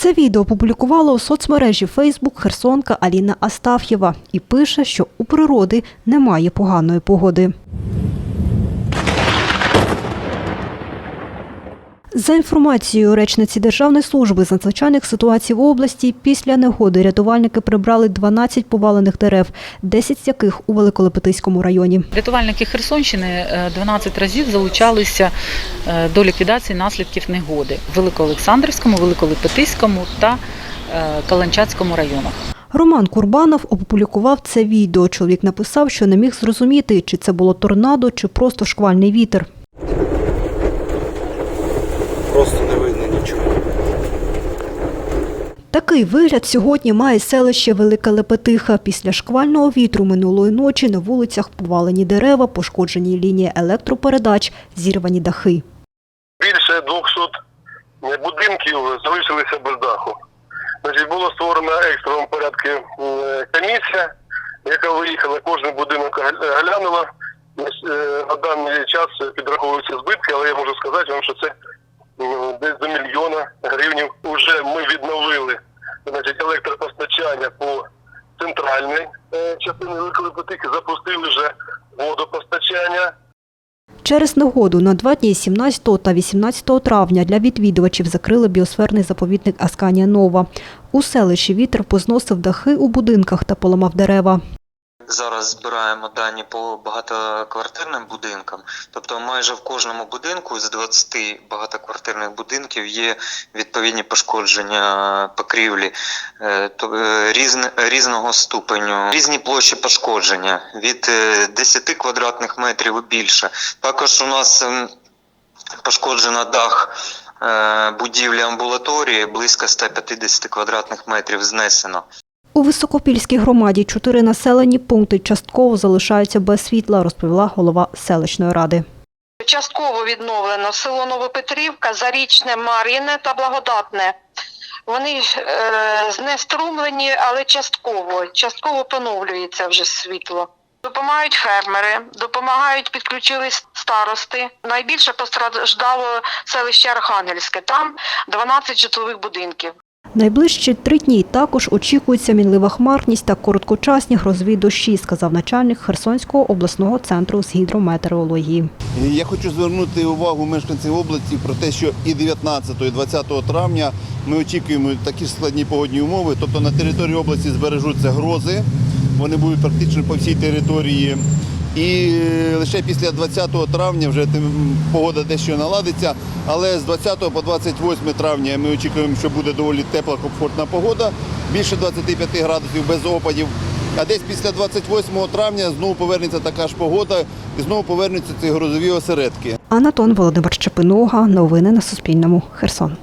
Це відео опублікувала у соцмережі Фейсбук Херсонка Аліна Астаф'єва і пише, що у природи немає поганої погоди. За інформацією речниці Державної служби з надзвичайних ситуацій в області, після негоди рятувальники прибрали 12 повалених дерев, 10 з яких у Великолепетиському районі. Рятувальники Херсонщини е, 12 разів залучалися е, до ліквідації наслідків негоди в Великоолександрівському, Великолепетиському та е, Каланчацькому районах. Роман Курбанов опублікував це відео. Чоловік написав, що не міг зрозуміти, чи це було торнадо, чи просто шквальний вітер. Просто не видно нічого. Такий вигляд сьогодні має селище Велика Лепетиха. Після шквального вітру минулої ночі на вулицях повалені дерева, пошкоджені лінії електропередач, зірвані дахи. більше 200 будинків залишилися без даху. Значить, було створено в екстреному порядку е, комісія, яка виїхала, кожен будинок глянула. Е, На даний час підраховуються збитки, але я можу сказати вам, що це десь до мільйона гривень. Уже ми відновили значить, електропостачання по центральній е, частині Великої Потики, запустили вже водопостачання. Через негоду на два дні 17 та 18 травня для відвідувачів закрили біосферний заповідник Асканія Нова. У селищі вітер позносив дахи у будинках та поламав дерева. Зараз збираємо дані по багатоквартирним будинкам. Тобто майже в кожному будинку з 20 багатоквартирних будинків є відповідні пошкодження покрівлі е, е, різного ступеню, різні площі пошкодження від е, 10 квадратних метрів і більше. Також у нас ем, пошкоджено дах е, будівлі амбулаторії близько 150 квадратних метрів знесено. У Високопільській громаді чотири населені пункти частково залишаються без світла, розповіла голова селищної ради. Частково відновлено село Новопетрівка, Зарічне, Мар'їне та Благодатне. Вони е, знеструмлені, але частково. Частково поновлюється вже світло. Допомагають фермери, допомагають підключились старости. Найбільше постраждало селище Архангельське. Там 12 житлових будинків. Найближчі три дні також очікується мінлива хмарність та короткочасні грозові дощі, сказав начальник Херсонського обласного центру з гідрометеорології. Я хочу звернути увагу мешканців області про те, що і 19, і 20 травня ми очікуємо такі складні погодні умови. Тобто на території області збережуться грози, вони будуть практично по всій території. І лише після 20 травня вже погода дещо наладиться. Але з 20 по 28 травня ми очікуємо, що буде доволі тепла, комфортна погода, більше 25 градусів без опадів. А десь після 28 травня знову повернеться така ж погода і знову повернуться ці грозові осередки. Анатон Володимир Чепинога. Новини на Суспільному. Херсон.